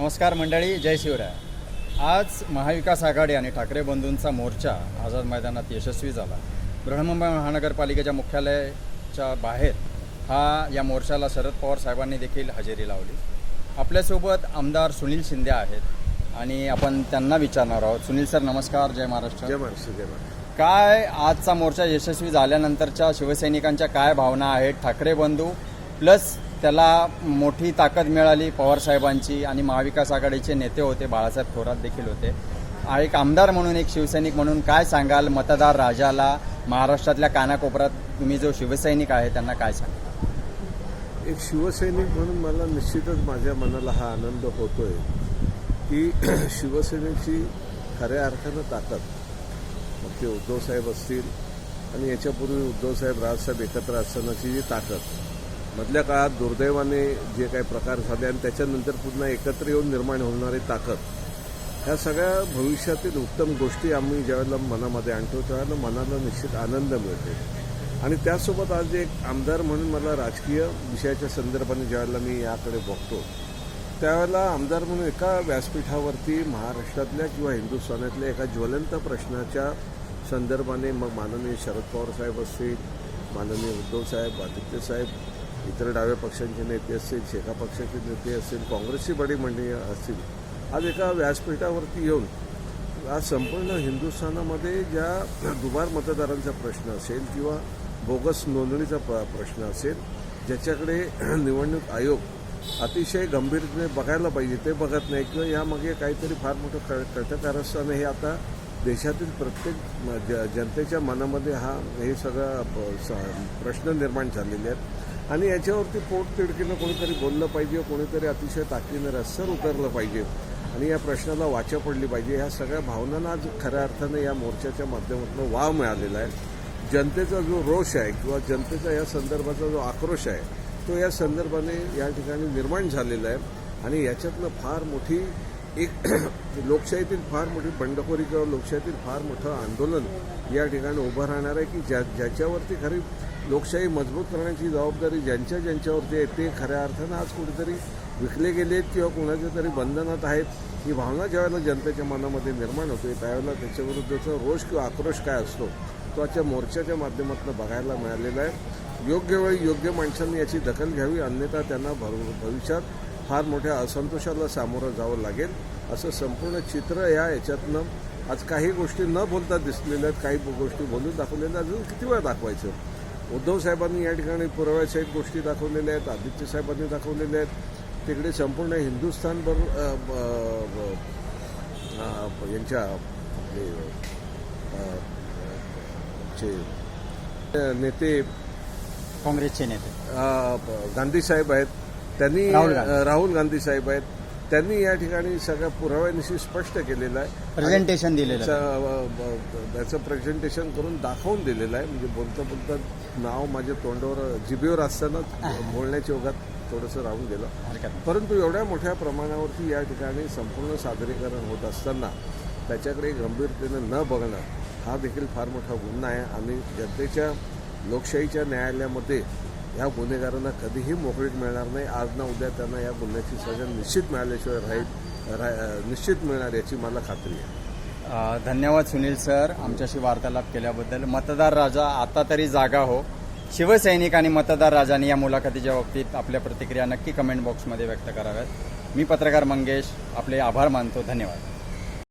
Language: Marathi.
नमस्कार मंडळी जय शिवराय. आज महाविकास आघाडी आणि ठाकरे बंधूंचा मोर्चा आझाद मैदानात यशस्वी झाला. बृहन्मुंबई महानगरपालिकेच्या मुख्यालयाच्या बाहेर हा या मोर्चाला शरद पवार साहेबांनी देखील हजेरी लावली. आपल्यासोबत आमदार सुनील शिंदे आहेत आणि आपण त्यांना विचारणार आहोत. सुनील सर नमस्कार जय महाराष्ट्र. जय महाराष्ट्र जय महाराष्ट्र. काय आजचा मोर्चा यशस्वी झाल्यानंतरच्या शिवसैनिकांच्या काय भावना आहेत? ठाकरे बंधू प्लस त्याला मोठी ताकद मिळाली पवारसाहेबांची आणि महाविकास आघाडीचे नेते होते बाळासाहेब थोरात देखील होते. एक आमदार म्हणून एक शिवसैनिक म्हणून काय सांगाल मतदार राजाला महाराष्ट्रातल्या कानाकोपऱ्यात तुम्ही जो शिवसैनिक आहे त्यांना काय सांगाल? एक शिवसैनिक म्हणून मला निश्चितच माझ्या मनाला हा आनंद होतोय की शिवसेनेची खऱ्या अर्थानं ताकद. मग ते उद्धवसाहेब असतील आणि याच्यापूर्वी उद्धवसाहेब राजसाहेब एकत्र असतानाची जी ताकद. मधल्या काळात दुर्दैवाने जे काही प्रकार झाले आणि त्याच्यानंतर पुन्हा एकत्र येऊन निर्माण होणारी ताकद ह्या सगळ्या भविष्यातील उत्तम गोष्टी आम्ही ज्यावेळेला मनामध्ये आणतो त्यावेळेला मनाला निश्चित आनंद मिळते. आणि त्यासोबत आज एक आमदार म्हणून मला राजकीय विषयाच्या संदर्भाने ज्यावेळेला मी याकडे बघतो त्यावेळेला आमदार म्हणून एका व्यासपीठावरती महाराष्ट्रातल्या किंवा हिंदुस्थानातल्या एका ज्वलंत प्रश्नाच्या संदर्भाने मग माननीय शरद पवार साहेब असतील माननीय उद्धव साहेब आदित्य साहेब इतर डाव्या पक्षांचे नेते असतील शेका पक्षाचे नेते असतील काँग्रेसची बडी मंडळी असतील आज एका व्यासपीठावरती येऊन आज संपूर्ण हिंदुस्थानामध्ये ज्या दुबार मतदारांचा प्रश्न असेल किंवा बोगस नोंदणीचा प- प्रश्न असेल ज्याच्याकडे निवडणूक आयोग अतिशय गंभीरतेने बघायला पाहिजे ते बघत नाही किंवा यामागे काहीतरी फार मोठं क कटकारस्थान हे आता देशातील प्रत्येक म- ज- जनतेच्या मनामध्ये हा हे सगळा प- स- प्रश्न निर्माण झालेले आहेत. आणि याच्यावरती पोट तिडकीनं कोणीतरी बोललं पाहिजे कोणीतरी अतिशय ताकदीनं रस्सर उतरलं पाहिजे. आणि या प्रश्नाला वाचा पडली पाहिजे. ह्या सगळ्या भावनांना आज खऱ्या अर्थानं या मोर्चाच्या माध्यमातून वाव मिळालेला आहे. जनतेचा जो रोष आहे किंवा जनतेचा या संदर्भाचा जो आक्रोश आहे तो या संदर्भाने या ठिकाणी निर्माण झालेला आहे. आणि याच्यातनं फार मोठी एक लोकशाहीतील फार मोठी बंडखोरी किंवा लोकशाहीतील फार मोठं आंदोलन या ठिकाणी उभं राहणार आहे की ज्या ज्याच्यावरती खरी लोकशाही मजबूत करण्याची जबाबदारी ज्यांच्या ज्यांच्यावरती आहे ते खऱ्या अर्थानं आज कुठेतरी विकले गेलेत किंवा कोणाच्या तरी बंधनात आहेत. ही भावना ज्यावेळेला जनतेच्या मनामध्ये निर्माण होते त्यावेळेला त्याच्याविरुद्धचा रोष किंवा आक्रोश काय असतो तो आजच्या मोर्चाच्या माध्यमातून बघायला मिळालेला आहे. योग्य वेळी योग्य माणसांनी याची दखल घ्यावी अन्यथा त्यांना भव- भविष्यात फार मोठ्या असंतोषाला सामोरं जावं लागेल. असं संपूर्ण चित्र या याच्यातनं आज काही गोष्टी न बोलता दिसलेल्या आहेत काही गोष्टी बोलून दाखवलेल्या अजून किती वेळा दाखवायचं? उद्धव साहेबांनी या ठिकाणी पुराव्यासहित गोष्टी दाखवलेल्या आहेत आदित्य साहेबांनी दाखवलेल्या आहेत. तिकडे संपूर्ण हिंदुस्थानभर यांच्या नेते काँग्रेसचे नेते. गांधी साहेब आहेत. त्यांनी राहुल गांधी साहेब आहेत. त्यांनी या ठिकाणी सगळ्या पुराव्यानिशी स्पष्ट केलेलं आहे प्रेझेंटेशन दिलेलं. त्याचं, प्रेझेंटेशन करून दाखवून दिलेलं आहे म्हणजे बोलता बोलता नाव माझ्या तोंडावर जिभेवर असताना बोलण्याच्या ओघात थोडंसं राहून गेलं. परंतु एवढ्या मोठ्या प्रमाणावरती या ठिकाणी संपूर्ण सादरीकरण होत असताना त्याच्याकडे गंभीरतेनं न बघणं हा देखील फार मोठा गुन्हा आहे आणि जनतेच्या लोकशाहीच्या न्यायालयामध्ये ह्या गुन्हेगारांना कधीही मोकळीक मिळणार नाही. आज ना उद्या त्यांना या गुन्ह्याची सजा निश्चित मिळाल्याशिवाय राहील रा- निश्चित मिळणार याची मला खात्री आहे. धन्यवाद सुनील सर. आमच्याशी वार्तालाप केल्याबद्दल. मतदार राजा आता तरी जागा हो. शिवसैनिक आणि मतदार राजाने या मुलाखतीच्या बाबतीत आपल्या प्रतिक्रिया नक्की कमेंट बॉक्समध्ये व्यक्त कराव्यात. मी पत्रकार मंगेश आपले आभार मानतो. धन्यवाद.